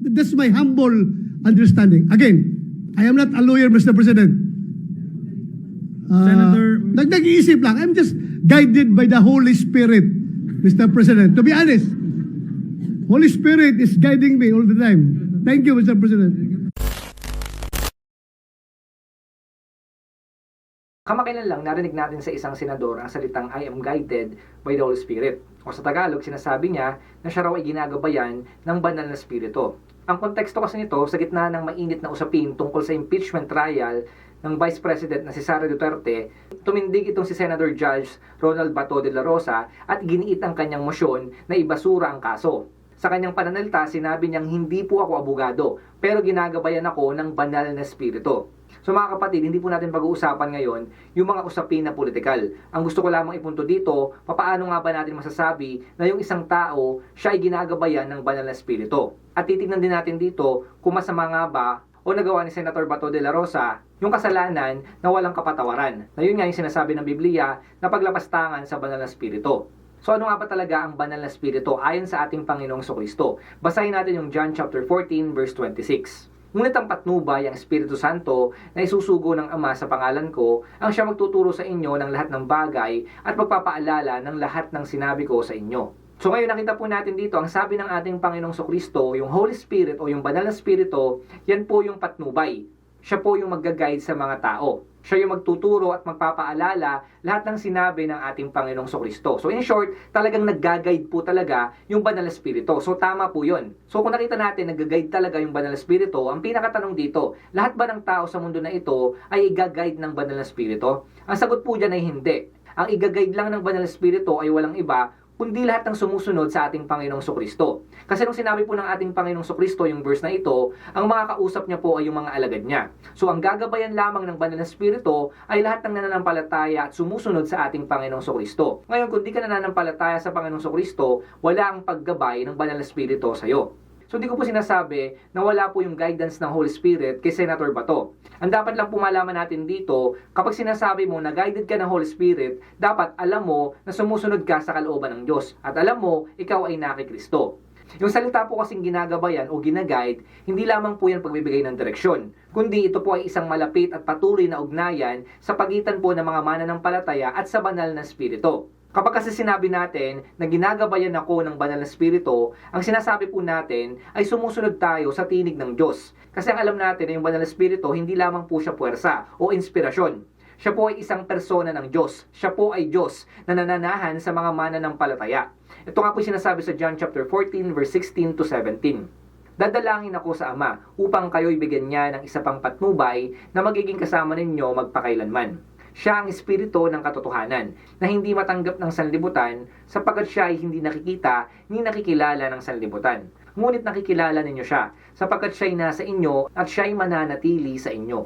That's my humble understanding. Again, I am not a lawyer, Mr. President. Ah, Senator- nag nag-iisip lang. I'm just guided by the Holy Spirit, Mr. President. To be honest, Holy Spirit is guiding me all the time. Thank you, Mr. President. Kamakailan lang narinig natin sa isang senador ang salitang I am guided by the Holy Spirit. O sa Tagalog, sinasabi niya na siya raw ay ginagabayan ng banal na spirito. Ang konteksto kasi nito sa gitna ng mainit na usapin tungkol sa impeachment trial ng Vice President na si Sara Duterte, tumindig itong si Senator Judge Ronald Bato de la Rosa at giniit ang kanyang motion na ibasura ang kaso. Sa kanyang pananalita, sinabi niyang hindi po ako abogado, pero ginagabayan ako ng banal na spirito. So mga kapatid, hindi po natin pag-uusapan ngayon yung mga usapin na politikal. Ang gusto ko lamang ipunto dito, papaano nga ba natin masasabi na yung isang tao, siya ay ginagabayan ng banal na spirito. At titignan din natin dito kung masama nga ba o nagawa ni Senator Bato de la Rosa yung kasalanan na walang kapatawaran. Na yun nga yung sinasabi ng Biblia na paglapastangan sa banal na spirito. So ano nga ba talaga ang banal na spirito ayon sa ating Panginoong Kristo? Basahin natin yung John chapter 14 verse 26. Ngunit ang patnubay, ang Espiritu Santo na isusugo ng Ama sa pangalan ko, ang siya magtuturo sa inyo ng lahat ng bagay at magpapaalala ng lahat ng sinabi ko sa inyo. So ngayon nakita po natin dito, ang sabi ng ating Panginoong Kristo, yung Holy Spirit o yung Banal na Spirito, yan po yung patnubay. Siya po yung magga-guide sa mga tao. Siya yung magtuturo at magpapaalala lahat ng sinabi ng ating Panginoong Kristo. So in short, talagang nagga-guide po talaga yung Banal na Espiritu. So tama po yun. So kung nakita natin, nagga-guide talaga yung Banal na Espiritu, ang pinakatanong dito, lahat ba ng tao sa mundo na ito ay i-guide ng Banal na Espiritu? Ang sagot po dyan ay hindi. Ang i-guide lang ng Banal na Espiritu ay walang iba, kundi lahat ng sumusunod sa ating Panginoong Kristo. Kasi nung sinabi po ng ating Panginoong Kristo yung verse na ito, ang mga kausap niya po ay yung mga alagad niya. So ang gagabayan lamang ng banal na spirito ay lahat ng nananampalataya at sumusunod sa ating Panginoong Kristo. Ngayon, kung di ka nananampalataya sa Panginoong Kristo, wala ang paggabay ng banal na spirito sa iyo. So hindi ko po sinasabi na wala po yung guidance ng Holy Spirit kay Senator Bato. Ang dapat lang po malaman natin dito, kapag sinasabi mo na guided ka ng Holy Spirit, dapat alam mo na sumusunod ka sa kalooban ng Diyos. At alam mo, ikaw ay nakikristo. Yung salita po kasing ginagabayan o ginaguide, hindi lamang po yan pagbibigay ng direksyon, kundi ito po ay isang malapit at patuloy na ugnayan sa pagitan po ng mga mananampalataya at sa banal na spirito. Kapag kasi sinabi natin na ginagabayan ako ng banal na spirito, ang sinasabi po natin ay sumusunod tayo sa tinig ng Diyos. Kasi ang alam natin na yung banal na spirito, hindi lamang po siya puwersa o inspirasyon. Siya po ay isang persona ng Diyos. Siya po ay Diyos na nananahan sa mga mananampalataya. Ito nga po sinasabi sa John chapter 14 verse 16 to 17. Dadalangin ako sa Ama upang kayo'y bigyan niya ng isa pang patnubay na magiging kasama ninyo magpakailanman. Siya ang espiritu ng katotohanan na hindi matanggap ng sanlibutan sapagkat siya ay hindi nakikita ni nakikilala ng sanlibutan. Ngunit nakikilala ninyo siya sapagkat siya ay nasa inyo at siya ay mananatili sa inyo.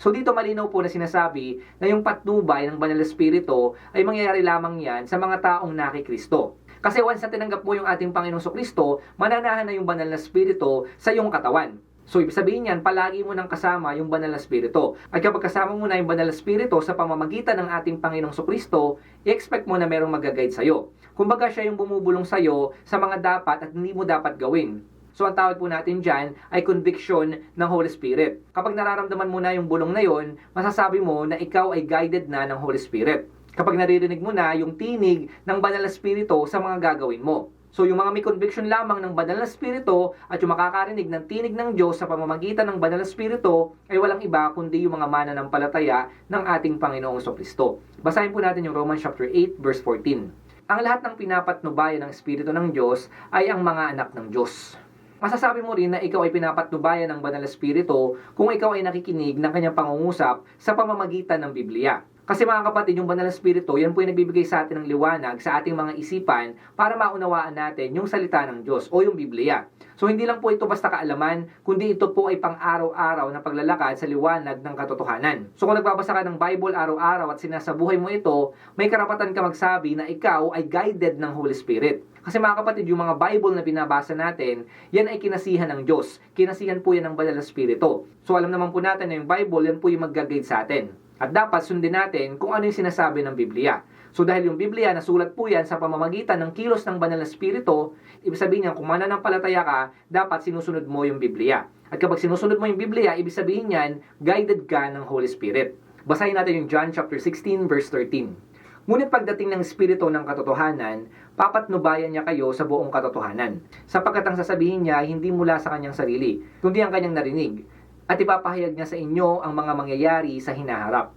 So dito malinaw po na sinasabi na yung patnubay ng banal na espiritu ay mangyayari lamang yan sa mga taong nakikristo. Kasi once na tinanggap mo yung ating Panginoong Kristo, mananahan na yung banal na espiritu sa iyong katawan. So, ibig sabihin yan, palagi mo nang kasama yung banal na spirito. At kapag kasama mo na yung banal na spirito sa pamamagitan ng ating Panginoong Kristo, i-expect mo na merong mag-guide sa'yo. Kumbaga siya yung bumubulong sa'yo sa mga dapat at hindi mo dapat gawin. So, ang tawag po natin dyan ay conviction ng Holy Spirit. Kapag nararamdaman mo na yung bulong na yon, masasabi mo na ikaw ay guided na ng Holy Spirit. Kapag naririnig mo na yung tinig ng banal na spirito sa mga gagawin mo. So yung mga may conviction lamang ng banal na spirito at yung makakarinig ng tinig ng Diyos sa pamamagitan ng banal na spirito ay walang iba kundi yung mga mananampalataya ng ating Panginoong Kristo. Basahin po natin yung Romans chapter 8 verse 14. Ang lahat ng pinapatnubayan ng Espiritu ng Diyos ay ang mga anak ng Diyos. Masasabi mo rin na ikaw ay pinapatnubayan ng banal na spirito kung ikaw ay nakikinig ng kanyang pangungusap sa pamamagitan ng Biblia. Kasi mga kapatid, yung banal na spirito, yan po yung nagbibigay sa atin ng liwanag sa ating mga isipan para maunawaan natin yung salita ng Diyos o yung Biblia. So hindi lang po ito basta kaalaman, kundi ito po ay pang-araw-araw na paglalakad sa liwanag ng katotohanan. So kung nagbabasa ka ng Bible araw-araw at sinasabuhay mo ito, may karapatan ka magsabi na ikaw ay guided ng Holy Spirit. Kasi mga kapatid, yung mga Bible na binabasa natin, yan ay kinasihan ng Diyos. Kinasihan po yan ng banal na spirito. So alam naman po natin na yung Bible, yan po yung mag-guide sa atin. At dapat sundin natin kung ano yung sinasabi ng Biblia. So dahil yung Biblia, nasulat po yan sa pamamagitan ng kilos ng banal na spirito, ibig sabihin niyan, kung mananampalataya ka, dapat sinusunod mo yung Biblia. At kapag sinusunod mo yung Biblia, ibig sabihin niyan, guided ka ng Holy Spirit. Basahin natin yung John chapter 16 verse 13. Ngunit pagdating ng Espiritu ng katotohanan, papatnubayan niya kayo sa buong katotohanan. Sapagkat ang sasabihin niya hindi mula sa kanyang sarili, kundi ang kanyang narinig, at ipapahayag niya sa inyo ang mga mangyayari sa hinaharap.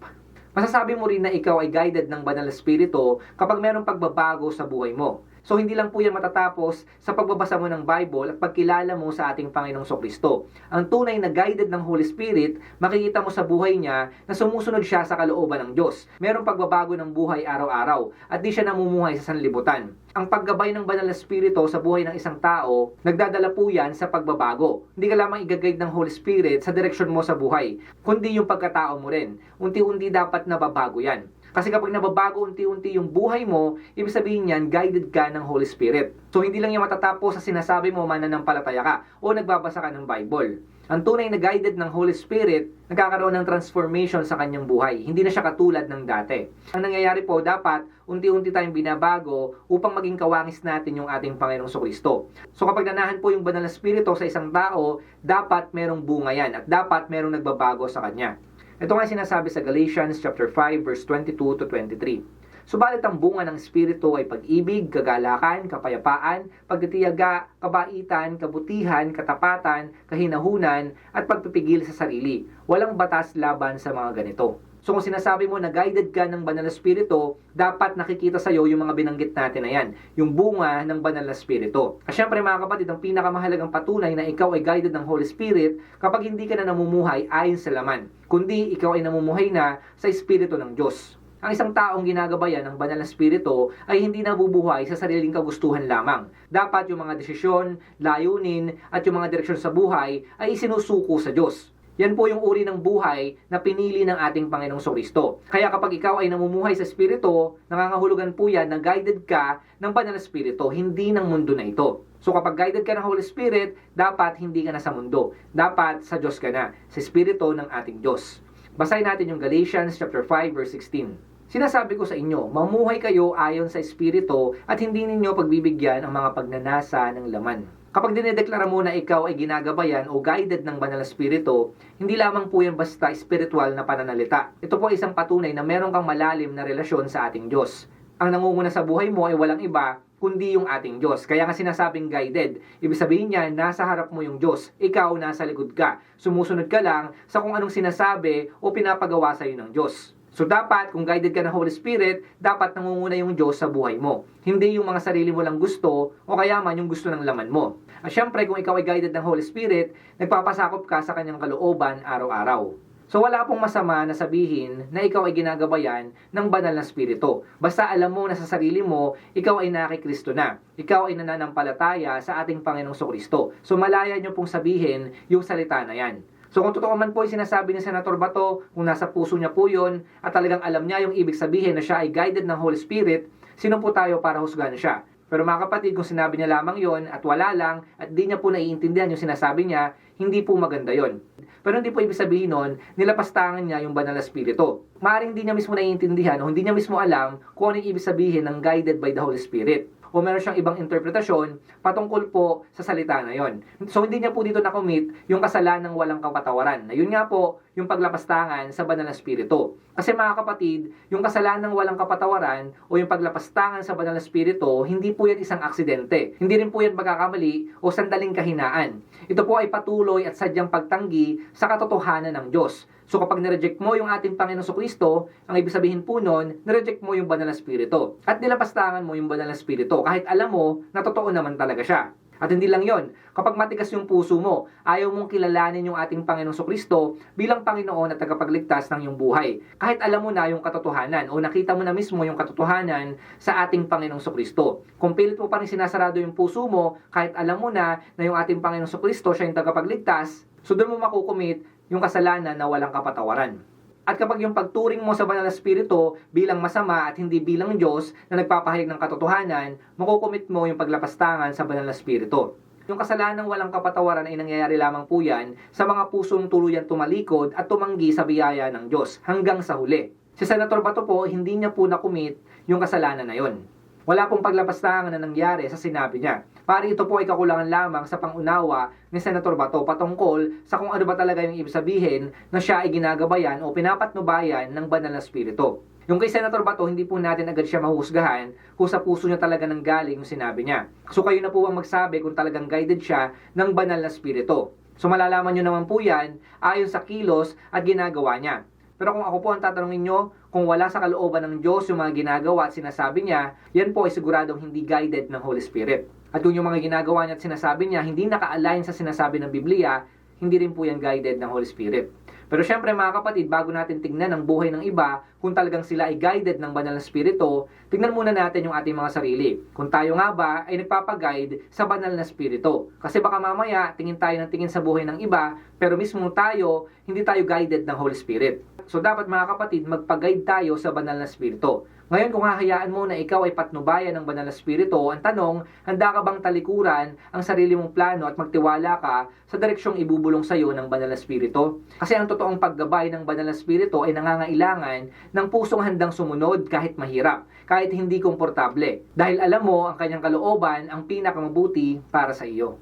Masasabi mo rin na ikaw ay guided ng banal na spirito kapag mayroong pagbabago sa buhay mo. So hindi lang po yan matatapos sa pagbabasa mo ng Bible at pagkilala mo sa ating Panginoong Kristo. Ang tunay na guided ng Holy Spirit, makikita mo sa buhay niya na sumusunod siya sa kalooban ng Diyos. Merong pagbabago ng buhay araw-araw at di siya namumuhay sa sanlibutan. Ang paggabay ng banal na spirito sa buhay ng isang tao, nagdadala po yan sa pagbabago. Hindi ka lamang igagayad ng Holy Spirit sa direksyon mo sa buhay, kundi yung pagkatao mo rin. Unti-unti dapat nababago yan. Kasi kapag nababago unti-unti yung buhay mo, ibig sabihin yan, guided ka ng Holy Spirit. So hindi lang yan matatapos sa sinasabi mo mananampalataya ka o nagbabasa ka ng Bible. Ang tunay na guided ng Holy Spirit, nagkakaroon ng transformation sa kanyang buhay. Hindi na siya katulad ng dati. Ang nangyayari po, dapat unti-unti tayong binabago upang maging kawangis natin yung ating Panginoong Kristo. So kapag nanahan po yung banal na spirito sa isang tao, dapat merong bunga yan at dapat merong nagbabago sa kanya. Ito nga sinasabi sa Galatians chapter 5 verse 22 to 23. Subalit ang bunga ng Espiritu ay pag-ibig, kagalakan, kapayapaan, pagtitiyaga, kabaitan, kabutihan, katapatan, kahinahunan, at pagpipigil sa sarili. Walang batas laban sa mga ganito. So kung sinasabi mo na guided ka ng banal na spirito, dapat nakikita sa iyo yung mga binanggit natin na yan, yung bunga ng banal na spirito. At syempre mga kapatid, ang pinakamahalagang patunay na ikaw ay guided ng Holy Spirit kapag hindi ka na namumuhay ayon sa laman, kundi ikaw ay namumuhay na sa espiritu ng Diyos. Ang isang taong ginagabayan ng banal na spirito ay hindi nabubuhay sa sariling kagustuhan lamang. Dapat yung mga desisyon, layunin, at yung mga direksyon sa buhay ay isinusuko sa Diyos. Yan po yung uri ng buhay na pinili ng ating Panginoong Kristo. Kaya kapag ikaw ay namumuhay sa Espiritu, nangangahulugan po yan na guided ka ng banal na Espiritu, hindi ng mundo na ito. So kapag guided ka ng Holy Spirit, dapat hindi ka na sa mundo. Dapat sa Diyos ka na, sa Espiritu ng ating Diyos. Basahin natin yung Galatians chapter 5 verse 16. Sinasabi ko sa inyo, mamuhay kayo ayon sa Espiritu at hindi ninyo pagbibigyan ang mga pagnanasa ng laman. Kapag dinedeklara mo na ikaw ay ginagabayan o guided ng banal na spirito, hindi lamang po yan basta spiritual na pananalita. Ito po ay isang patunay na meron kang malalim na relasyon sa ating Diyos. Ang nangunguna sa buhay mo ay walang iba kundi yung ating Diyos. Kaya nga sinasabing guided. Ibig sabihin niya, nasa harap mo yung Diyos. Ikaw, nasa likod ka. Sumusunod ka lang sa kung anong sinasabi o pinapagawa sa iyo ng Diyos. So dapat, kung guided ka ng Holy Spirit, dapat nangunguna yung Diyos sa buhay mo. Hindi yung mga sarili mo lang gusto o kaya man yung gusto ng laman mo. At syempre, kung ikaw ay guided ng Holy Spirit, nagpapasakop ka sa kanyang kalooban araw-araw. So wala pong masama na sabihin na ikaw ay ginagabayan ng banal na spirito. Basta alam mo na sa sarili mo, ikaw ay nakikristo na. Ikaw ay nananampalataya sa ating Panginoong Kristo. So malaya nyo pong sabihin yung salita na yan. So kung totoo man po yung sinasabi ni Senator Bato, kung nasa puso niya po yun, at talagang alam niya yung ibig sabihin na siya ay guided ng Holy Spirit, sino po tayo para husgahan siya? Pero mga kapatid, kung sinabi niya lamang yon at wala lang, at di niya po naiintindihan yung sinasabi niya, hindi po maganda yon. Pero hindi po ibig sabihin nun, nilapastangan niya yung banal na spirito. Maaring hindi niya mismo naiintindihan o hindi niya mismo alam kung ano yung ibig sabihin ng guided by the Holy Spirit o meron siyang ibang interpretasyon patungkol po sa salita na yon. So hindi niya po dito nakomit yung kasalanan ng walang kapatawaran. Na yun nga po, yung paglapastangan sa banal na spirito. Kasi mga kapatid, yung kasalanan ng walang kapatawaran o yung paglapastangan sa banal na spirito, hindi po yan isang aksidente. Hindi rin po yan pagkakamali o sandaling kahinaan. Ito po ay patuloy at sadyang pagtanggi sa katotohanan ng Diyos. So kapag nireject mo yung ating Panginoong Kristo, ang ibig sabihin po nun, nireject mo yung banal na spirito. At nilapastangan mo yung banal na spirito kahit alam mo na totoo naman talaga siya. At hindi lang yon, kapag matigas yung puso mo, ayaw mong kilalanin yung ating Panginoong Kristo bilang Panginoon at tagapagligtas ng iyong buhay. Kahit alam mo na yung katotohanan o nakita mo na mismo yung katotohanan sa ating Panginoong Kristo. Kung pilit mo pa rin sinasarado yung puso mo, kahit alam mo na na yung ating Panginoong Kristo siya yung tagapagligtas, so doon mo makukumit yung kasalanan na walang kapatawaran. At kapag yung pagturing mo sa banal na spirito bilang masama at hindi bilang Diyos na nagpapahayag ng katotohanan, makukumit mo yung paglapastangan sa banal na spirito. Yung kasalanan walang kapatawaran ay nangyayari lamang po yan sa mga pusong tuluyan tumalikod at tumanggi sa biyaya ng Diyos hanggang sa huli. Si Senator Bato po, hindi niya po nakumit yung kasalanan na yon. Wala pong paglapastangan na nangyari sa sinabi niya. Pari ito po ay kakulangan lamang sa pangunawa ni Senator Bato patungkol sa kung ano ba talaga yung ibig sabihin na siya ay ginagabayan o pinapatnubayan ng banal na spirito. Yung kay Senator Bato, hindi po natin agad siya mahusgahan kung sa puso niya talaga nang galing yung sinabi niya. So kayo na po ang magsabi kung talagang guided siya ng banal na spirito. So malalaman nyo naman po yan ayon sa kilos at ginagawa niya. Pero kung ako po ang tatanungin nyo, kung wala sa kalooban ng Diyos yung mga ginagawa at sinasabi niya, yan po ay siguradong hindi guided ng Holy Spirit. At kung yung mga ginagawa niya at sinasabi niya hindi naka-align sa sinasabi ng Biblia, hindi rin po yan guided ng Holy Spirit. Pero syempre mga kapatid, bago natin tignan ang buhay ng iba, kung talagang sila ay guided ng banal na spirito, tignan muna natin yung ating mga sarili. Kung tayo nga ba ay nagpapaguide sa banal na spirito. Kasi baka mamaya, tingin tayo ng tingin sa buhay ng iba, pero mismo tayo, hindi tayo guided ng Holy Spirit. So dapat mga kapatid, magpag-guide tayo sa banal na spirito. Ngayon kung hahayaan mo na ikaw ay patnubayan ng banal na spirito, ang tanong, handa ka bang talikuran ang sarili mong plano at magtiwala ka sa direksyong ibubulong sa iyo ng banal na spirito? Kasi ang totoong paggabay ng banal na spirito ay nangangailangan ng pusong handang sumunod kahit mahirap, kahit hindi komportable. Dahil alam mo ang kanyang kalooban ang pinakamabuti para sa iyo.